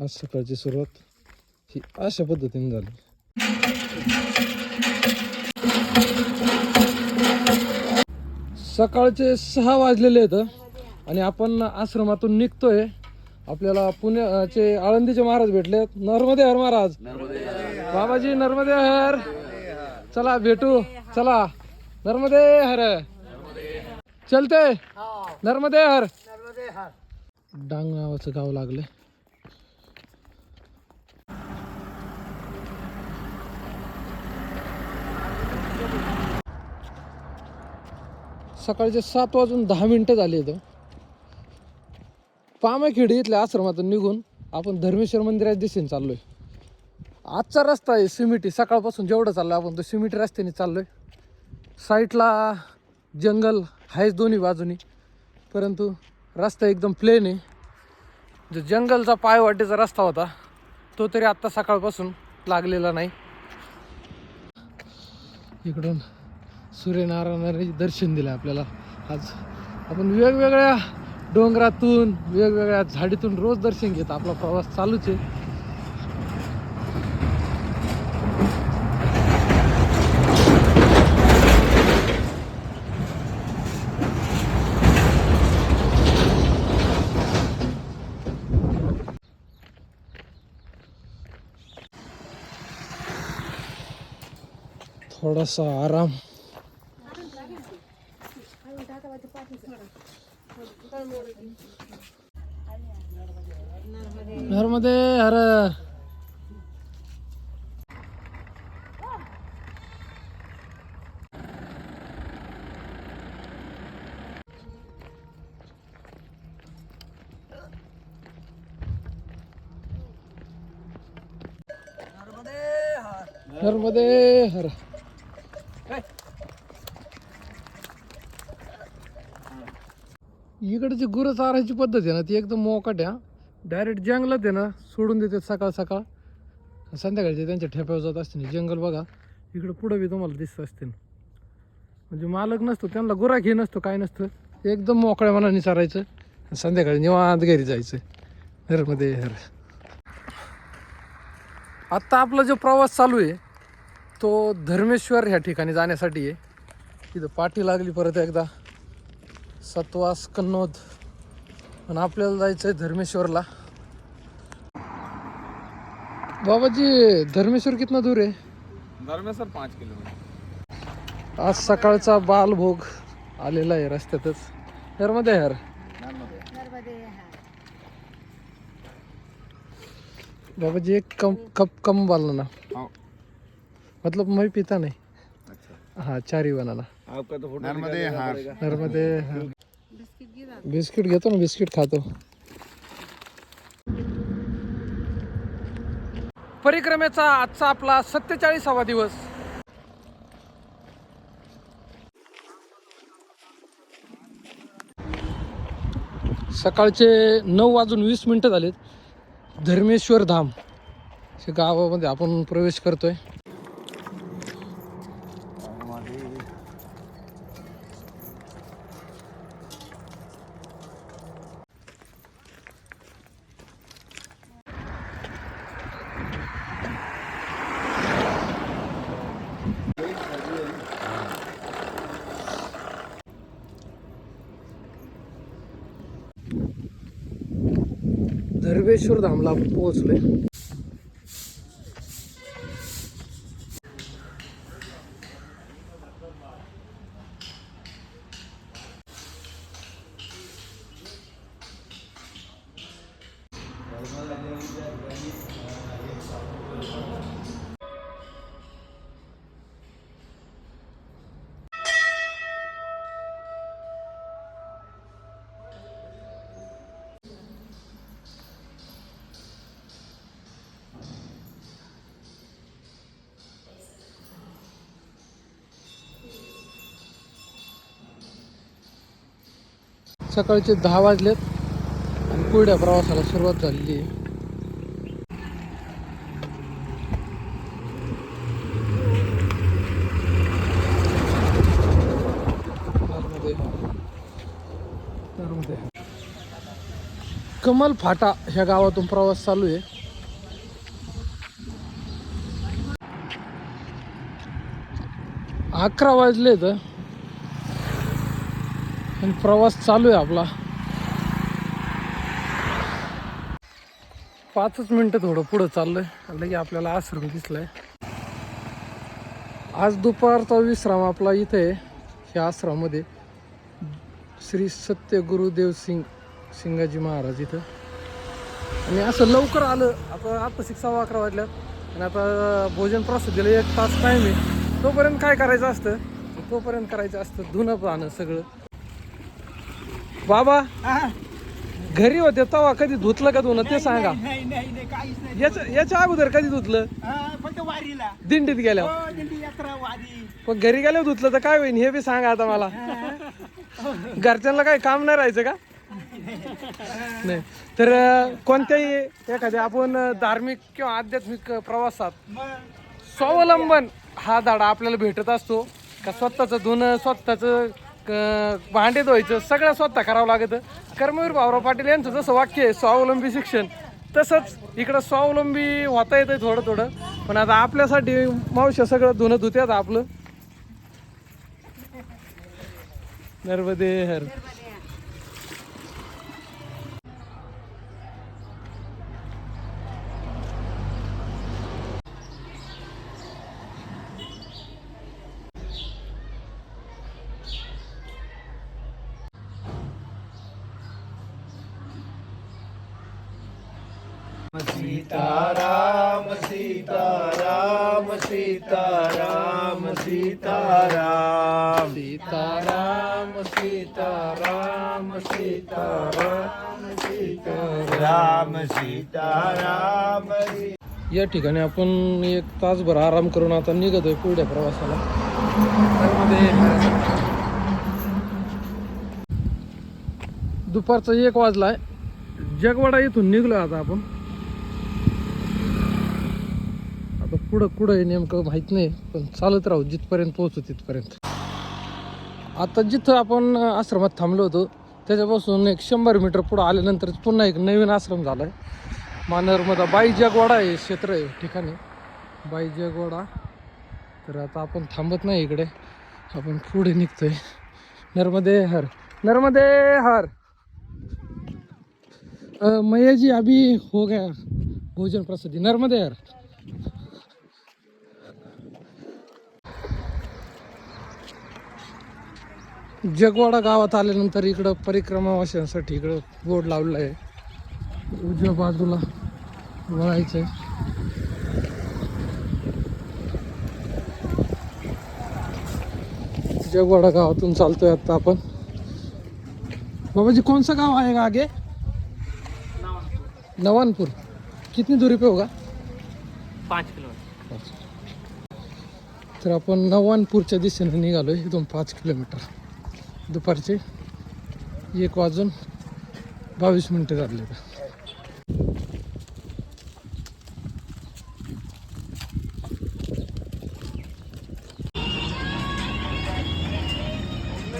आज सकाळची सुरुवात ही अशा पद्धतीने झाली. सकाळचे सहा वाजलेले आहेत आणि आपण आश्रमातून निघतोय. आपल्याला पुण्याचे आळंदीचे महाराज भेटले नर्मदे हर महाराज. बाबाजी नर्मदे हर चला भेटू. चला. नर्मदे हर चलते नर्मदे हर डांग नावाचं गाव लागले सकाळचे सात वाजून दहा मिनटं झाली इथं. पामाखेडी इथल्या आश्रमातून निघून आपण धर्मेश्वर मंदिराच्या दिशेने चाललोय. आजचा रस्ता आहे सिमिटी. सकाळपासून जेवढं चाललोय आपण तो सिमिटी रस्त्याने चाललोय. साईडला जंगल आहेच दोन्ही बाजूनी. परंतु रस्ता एकदम प्लेन आहे. जो जंगलचा पायवाटेचा रस्ता होता तो तरी आत्ता सकाळपासून लागलेला नाही. इकडून सूर्यनारायणाने दर्शन दिलं आपल्याला. आज आपण वेगवेगळ्या डोंगरातून वेगवेगळ्या झाडीतून रोज दर्शन घेत आपला प्रवास चालूच आहे. थोडासा आराम. नर्मदे हर नर्मदे हर इकडची गुरं चारायची पद्धत आहे ना ती एकदम मोकाट आहे डायरेक्ट जंगलात आहे ना सोडून देतात सकाळ सकाळ. संध्याकाळचे त्यांच्या ठेप्यावर जात असते जंगल बघा इकडं पुढं बी तुम्हाला दिसत असते म्हणजे मालक नसतो त्यांना गुराखी नसतो काय नसतं. एकदम मोकळ्या मनाने चारायचं संध्याकाळी निवांत घरी जायचं. घरमध्ये हर आत्ता आपला जो प्रवास चालू आहे तो धर्मेश्वर ह्या ठिकाणी जाण्यासाठी आहे. तिथं पाठी लागली परत एकदा. सत्वास कन्नोद आणि आपल्याला जायचं आहे धर्मेश्वरला. बाबाजी धर्मेश्वर कितना दूर आहे? धर्मेश्वर पाच किलोमीटर. आज सकाळचा बालभोग आलेला आहे रस्त्यातच. यारमध्ये यार बाबाजी एक कम कप कम बालना ना हाँ. मतलब मैं पीता नहीं. अच्छा. हाँ चार ही बनाना आपका तो फोटो नर्मदे हार। नर्मदे. बिस्किट घेतो ना बिस्किट खातो। परिक्रमेचा आजचा आपला सत्तेचाळीसावा दिवस. सकाळचे नऊ वाजून वीस मिनिटं झालेत. धर्मेश्वर धाम. या गावामध्ये आपण प्रवेश करतोय. धर्मेश्वर धामला आपण पोहोचलोय सकाळचे दहा वाजलेत आणि पुढच्या प्रवासाला सुरुवात झालेली आहे. कमल फाटा ह्या गावातून प्रवास चालू आहे. अकरा वाजले तर आणि प्रवास चालू आहे आपला. पाचच मिनटं थोडं पुढं चाललंय. लगे आपल्याला आश्रम दिसलाय. आज दुपारचा विश्राम आपला इथे आहे ह्या आश्रमामध्ये. श्री सत्य गुरुदेव सिंग सिंगाजी महाराज इथं. आणि असं लवकर आलं आता आता शिक्षा अकरा वाजल्यात. आणि आता भोजन प्रसिद्धीला एक तास टाईम आहे. तोपर्यंत काय करायचं असतं? तोपर्यंत करायचं असतं धुणं पाहणं सगळं. बाबा घरी होते तेव्हा कधी धुतलं का धुणं ते सांगा. नाही नाही नाही काहीच नाही याच्या याच्या अगोदर कधी धुतलं? हा, फक्त वारीला. दिंडीत गेल्यावर. हो दिंडी यात्रा वारी. पण घरी गेल्यावर धुतलं तर काय होईल हे बी सांगा आता मला. घरच्यांना काही काम नाही राहायचं का? नाही. तर अं, कोणत्याही एखाद्या आपण अं, धार्मिक किंवा आध्यात्मिक अं, प्रवासात मग. स्वावलंबन हा धाडा आपल्याला भेटत असतो. का स्वतःचं धुणं स्वतःचं क- भांडे धुवायचं सगळं स्वतः करावं लागतं. कर्मवीर भाऊराव पाटील यांचं जसं वाक्य आहे स्वावलंबी शिक्षण तसंच इकडं स्वावलंबी होता येतं थोडं थोडं. पण आता आपल्यासाठी मावश्या सगळं धुणं धुत्यात आपलं. नर्मदे हर सीताराम सीताराम सीताराम सीताराम सीताराम सीताराम सीताराम राम सीताराम या ठिकाणी आपण एक तासभर आराम करून आता निघतोय पुढ्या प्रवासाला. त्यामध्ये दुपारचा एक वाजलाय. जगवाडा इथून निघलो आता आपण. आता पुढं कुठं आहे नेमकं माहीत नाही पण चालत राहू जिथपर्यंत पोहोचू तिथपर्यंत. आता जिथं आपण आश्रमात थांबलो होतो त्याच्यापासून एक शंभर मीटर पुढं आल्यानंतर पुन्हा एक नवीन आश्रम झाला आहे मानरमधा बाई जगवाडा आहे क्षेत्र आहे ठिकाणी. बाई जगवाडा तर आता आपण थांबत नाही इकडे. आपण पुढे निघतोय. नर्मदे हर नर्मदे हर अ, मैया जी अभी हो गया. भोजन प्रसिद्धी. नर्मदे हर जगवाडा गावात आल्यानंतर इकडं परिक्रमावाशांसाठी इकडं बोर्ड लावलेला आहे. उजव्या बाजूला वळायचं आहे. जगवाडा गावातून चालतोय आता आपण. बाबा जी कौन सा गाव आएगा आगे नवानपुर. कितनी दूरी पे होगा पाच किलोमीटर. तर आपण नवानपूरच्या दिशेने निघालोय. इथून पाच किलोमीटर. दुपारचे. एक वाजून बावीस मिनटं झाले.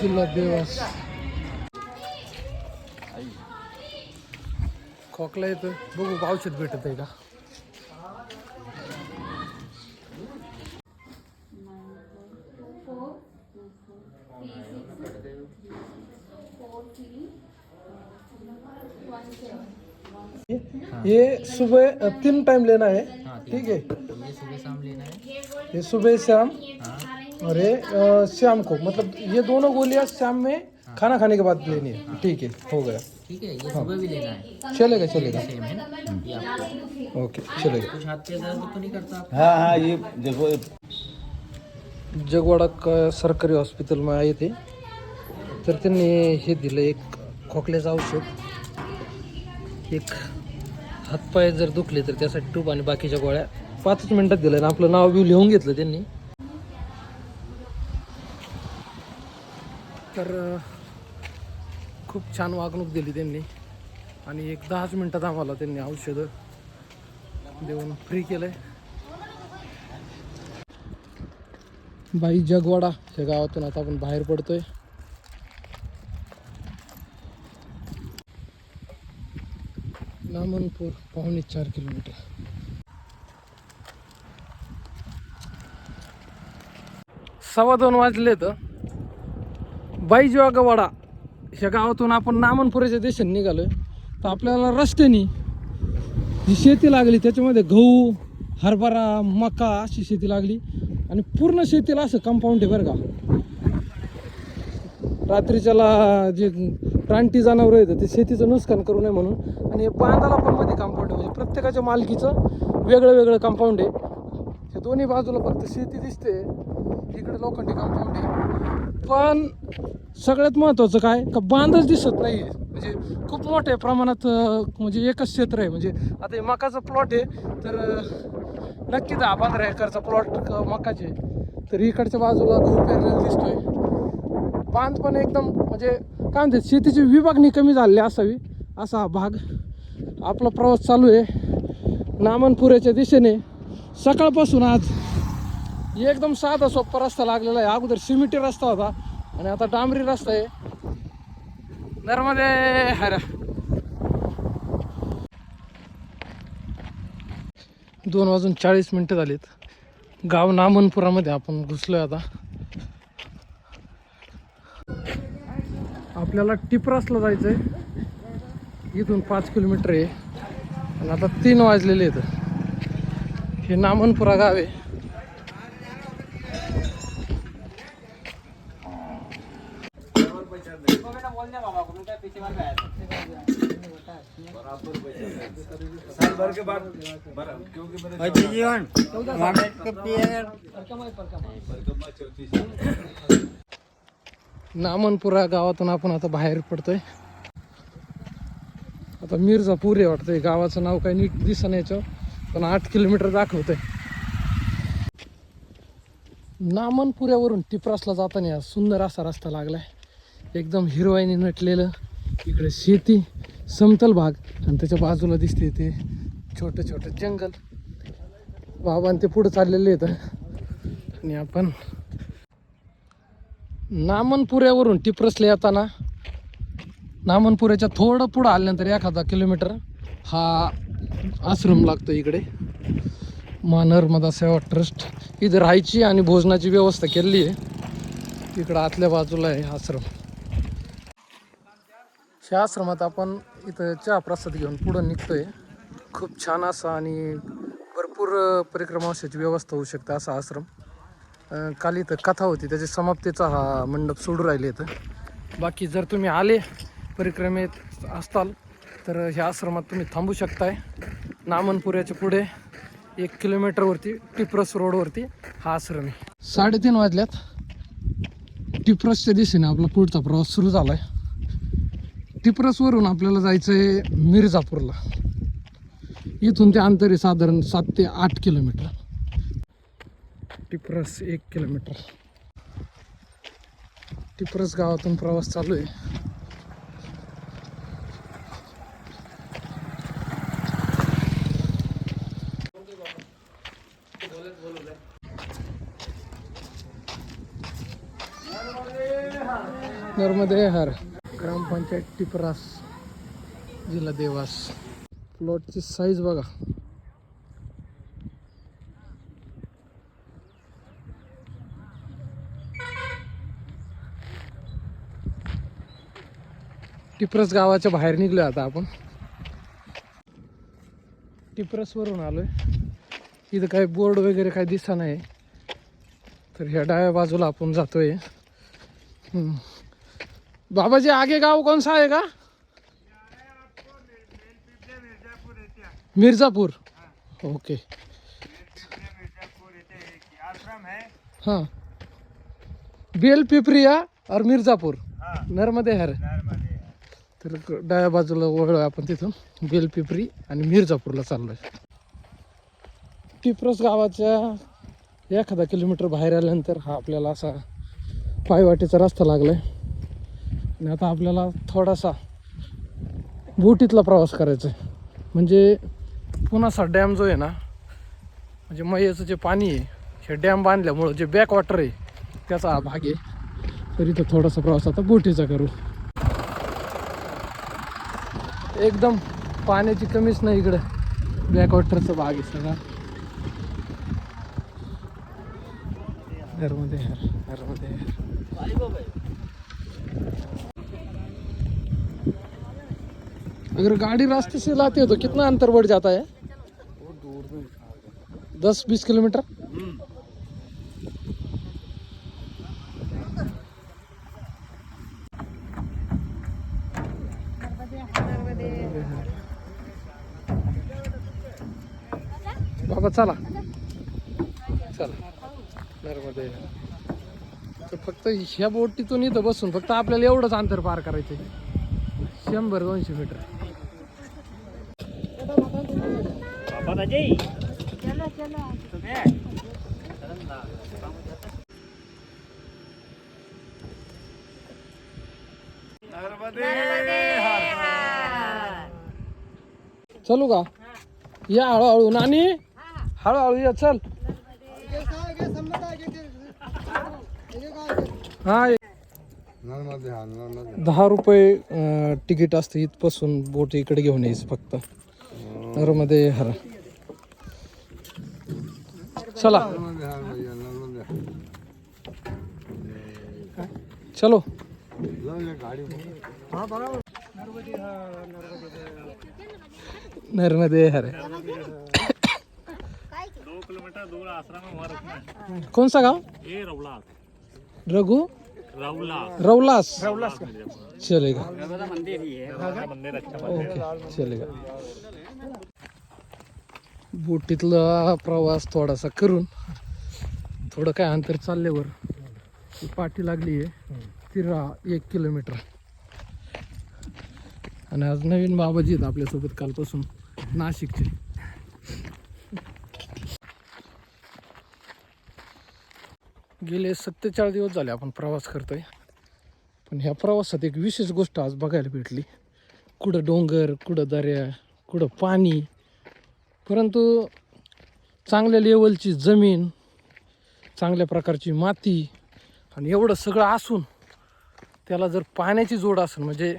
किल्ला देवास. खोकला येतं बघू औषध भेटत आहे का? ये सुबह तीन टाइम लेना है ठीक है? ये सुबह शाम लेना है। ये सुबह शाम और ये शाम को मतलब ये दोनों गोलियाँ शाम में खाना खाने के बाद लेनी है। ठीक है हो गया। ठीक है ये सुबह भी लेना है। चलेगा चलेगा। है। ओके चलेगा। कुछ हाथ पे दर्द तो नहीं करता हाँ हाँ ये देखो जगवाडा का सरकारी हॉस्पिटल में आले ते तर त्यांनी हे दिलं एक खोकल्याचं औषध. एक हातपाय जर दुखले तर त्यासाठी टूप आणि बाकीच्या गोळ्या. पाचच मिनिटात दिलं आणि आपलं नाव बिव लिहून घेतलं त्यांनी. तर खूप छान वागणूक दिली त्यांनी. आणि एक दहाच मिनटात आम्हाला त्यांनी औषधं देऊन फ्री केलं आहे बाई जगवाडा ह्या गावातून आता आपण बाहेर पडतोय. रामनपूर पावणे चार किलोमीटर. सव्वा दोन वाजले तर बाईजवागवाडा ह्या गावातून आपण नामनपुराच्या देशात निघालोय. तर आपल्याला रस्त्याने जी शेती लागली त्याच्यामध्ये गहू हरभरा मका अशी शेती लागली. आणि पूर्ण शेतीला असं कंपाऊंड आहे बरं का. रात्रीच्याला जे रानटी जनावरं येतं ते शेतीचं नुकसान करू नये म्हणून. आणि बांधाला पण मध्ये कंपाऊंड आहे. म्हणजे प्रत्येकाच्या मालकीचं वेगळं वेगळं कंपाऊंड आहे. हे दोन्ही बाजूला फक्त शेती दिसते. इकडे लोखंडी कंपाऊंड आहे. पण सगळ्यात महत्त्वाचं काय? का बांधच दिसत नाही म्हणजे खूप मोठ्या प्रमाणात म्हणजे एकच क्षेत्र आहे. म्हणजे आता हे मकाचं प्लॉट आहे. तर नक्कीच नक्की दहा पंधरा एकरचा प्लॉट मकाचे. तर इकडच्या बाजूला खूप पेरलेला दिसतोय. बांध पण एकदम म्हणजे काय म्हणते शेतीची विभागणी कमी झालेली असावी असा हा भाग. आपला प्रवास चालू आहे. नामनपुऱ्याच्या दिशेने सकाळपासून आज एकदम साधा सोप्पा रस्ता लागलेला आहे. अगोदर सिमेंटी रस्ता होता आणि आता डांबरी रस्ता आहे. नर्मदे हरा. दोन वाजून चाळीस मिनटं झालीत. गाव नामनपुरामध्ये आपण घुसलो आहे आता. आपल्याला टिपरासला जायचं आहे इथून पाच किलोमीटर आहे. आणि आता तीन वाजलेले आहेत. हे नामनपुरा गाव आहे. नामनपुरा गावातून आपण आता बाहेर पडतोय. आता मिर्जापूर आहे वाटतंय. गावाचं नाव काही नीट दिसणं याच्यावर पण आठ किलोमीटर दाखवतंय. नामनपुऱ्यावरून टिपरासला जाताना सुंदर असा रस्ता लागलाय. एकदम हिरवाईने नटलेलं इकडे शेती समतल भाग आणि त्याच्या बाजूला दिसते ते छोटं छोटं जंगल. बाबा आणि ते पुढं चाललेले आहेत. आणि आपण नामनपुऱ्यावरून टिपरसला येताना नामनपुऱ्याच्या थोडं पुढं आल्यानंतर एखादा किलोमीटर हा आश्रम लागतो इकडे. मा नर्मदा सेवा ट्रस्ट. इथं राहायची आणि भोजनाची व्यवस्था केलेली आहे. इकडं आतल्या बाजूला आहे आश्रम. ह्या आश्रमात आपण इथं चहा प्रसाद घेऊन पुढं निघतोय. खूप छान असा आणि भरपूर परिक्रमावशाची व्यवस्था होऊ शकते असा आश्रम. काल इथं कथा होती त्याच्या समाप्तीचा हा मंडप सोडू राहिले इथं. बाकी जर तुम्ही आले परिक्रमेत असताल तर ह्या आश्रमात तुम्ही थांबू शकताय. नामनपुऱ्याच्या पुढे एक किलोमीटरवरती टिप्रस रोडवरती हा आश्रम आहे. साडेतीन वाजल्यात. टिप्रसच्या दिशेने आपला पुढचा प्रवास सुरू झाला आहे टिप्रसवरून आपल्याला जायचं आहे मिर्झापूरला. इथून ते अंतर आहे साधारण सात ते आठ किलोमीटर. टिपरस एक किलोमीटर. टिपरस गावातून प्रवास चालू आहे. नर्मदे हर ग्रामपंचायत टिपरास जिल्हा देवास. प्लॉटची साईज बघा. टिप्रस गावाच्या बाहेर निघलो आता आपण. टिप्रसवरून आलोय. इथं काही बोर्ड वगैरे काही दिसा नाही. तर ह्या डाव्या बाजूला आपण जातोय. बाबाजी आगे गाव कौन सा आहे का? मिर्जापूर ओके. हाँ. बेल पिपरिया और मिर्जापूर नर्मदे हर. तर डाव्या बाजूला वळलो आपण तिथून. बेल पिपरी आणि मिर्जापूरला चाललोय. टिप्रस गावाच्या एखादा किलोमीटर बाहेर आल्यानंतर हा आपल्याला असा पायवाटेचा रस्ता लागलाय. आणि आता आपल्याला थोडासा बोटीतला प्रवास करायचा आहे. म्हणजे पुन्हा डॅम जो आहे ना म्हणजे मयचं जे पाणी आहे हे डॅम बांधल्यामुळं जे बॅक वॉटर आहे त्याचा हा भाग आहे. तर इथं थोडासा प्रवास आता बोटीचा करू. एकदम पाण्याची कमीच नाही इकडं. बॅकवॉटरचं भाग आहे सगळा. अगर गाड़ी रास्ते से लाते हो तो कितना अंतर बढ़ जाता है? दस बीस किलोमीटर? बाबा चला. चला. नर्मदे. तर फक्त ह्या बोटीतून इथं बसून फक्त आपल्याला एवढंच अंतर पार करायचं शंभर दोनशे मीटर. चलू का? या हळूहळू नानी हळूहळू या चल. हा ये. दहा रुपये तिकीट असतं इथपासून बोट इकडे घेऊन यायचं फक्त. नर्मदे हर. चला. चलो. नर्मदे हा चलो जाऊ या गाडी नर्मदे हर कौन सा गांव? ये रौला रघु? रौला रौलास चलेगा मंदिर अच्छा ओके चलेगा बोटीतला प्रवास थोडासा करून थोडं काय अंतर चालल्यावर ती पाठी लागली आहे. तिरा एक किलोमीटर. आणि आज नवीन बाबाजी आहेत आपल्यासोबत कालपासून नाशिकचे. गेले सत्तेचाळीस दिवस झाले आपण प्रवास करतोय. पण ह्या प्रवासात एक विशेष गोष्ट आज बघायला भेटली. कुठं डोंगर कुठं दऱ्या कुठं पाणी. परंतु चांगल्या लेवलची जमीन चांगल्या प्रकारची माती आणि एवढं सगळं असून त्याला जर पाण्याची जोड असेल म्हणजे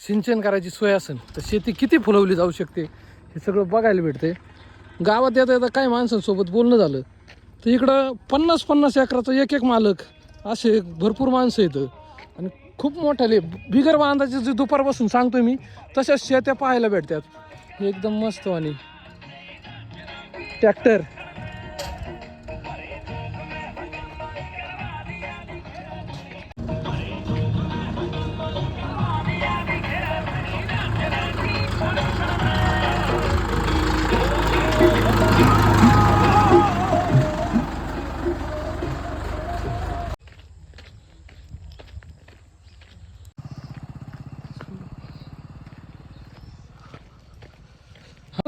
सिंचन करायची सोय असेल तर शेती किती फुलवली जाऊ शकते हे सगळं बघायला भेटते गावात येता येता काही माणसांसोबत बोलणं झालं. तर इकडं पन्नास पन्नास एकराचं एक एक मालक असे भरपूर माणसं येतं आणि खूप मोठ्याले बिगर बांधाचे जे दुपारपासून सांगतोय मी तशाच शेत्या पाहायला भेटतात. एकदम मस्त आणि. ट्रॅक्टर.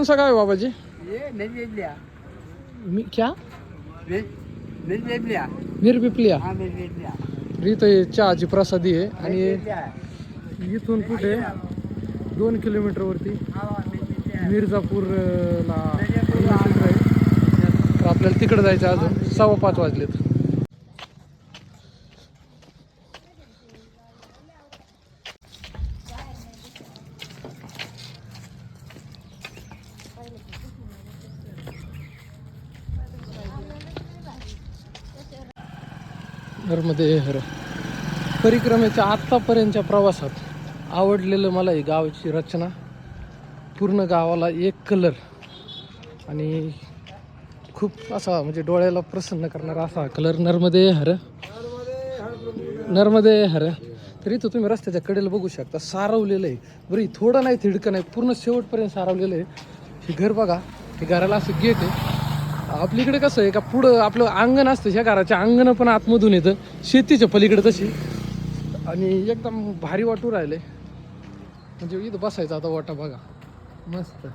कौन सा गाँव बाबा जी ये निर्वेदलिया मी क्या? निर्वेदलिया मीर पिपलिया हा निर्वेदलिया इथं हे चहाची प्रसादी आहे आणि इथून कुठे? दोन किलोमीटरवरती हा केंद्र आहे तर आपल्याला तिकडे जायचं अजून सव्वा पाच वाजलेत. मध्ये हर. परिक्रमेच्या आत्तापर्यंतच्या प्रवासात आवडलेलं मला ही गावाची रचना. पूर्ण गावाला एक कलर आणि खूप असा म्हणजे डोळ्याला प्रसन्न करणारा असा कलर नर्मदे हर. नर्मदे हर. तर इथं तुम्ही रस्त्याच्या कडेला बघू शकता सारवलेलं आहे. बरं थोडं नाही थिडकं नाही पूर्ण शेवटपर्यंत सारवलेलं आहे. हे घर बघा हे घराला असं गेट आहे. आपलीकडे कसं आहे का पुढं आपलं अंगण असतं ह्या घराच्या अंगण पण आतमधून येतं. शेतीच्या पलीकडे तशी. आणि एकदम भारी वाटू राहिले. म्हणजे इथं बसायचं आता वाटा बघा. मस्त.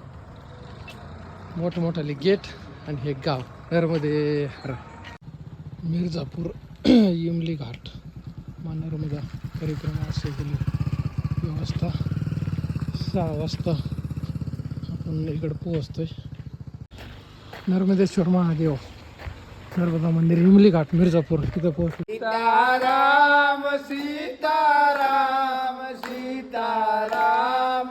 मोठमोठाले गेट आणि हे गाव. घरमध्ये हर. मिर्झापूर इमली घाट. मा नर्मदा परिक्रमा असे गेले व्यवस्था सहा वाजता आपण इकडं पोहोचतोय. नर्मदेश्वर महादेव। नर्मदा मंदिर इमली घाट मिर्झापूर तिथं पोहोचलो सीताराम सीताराम सीताराम सीताराम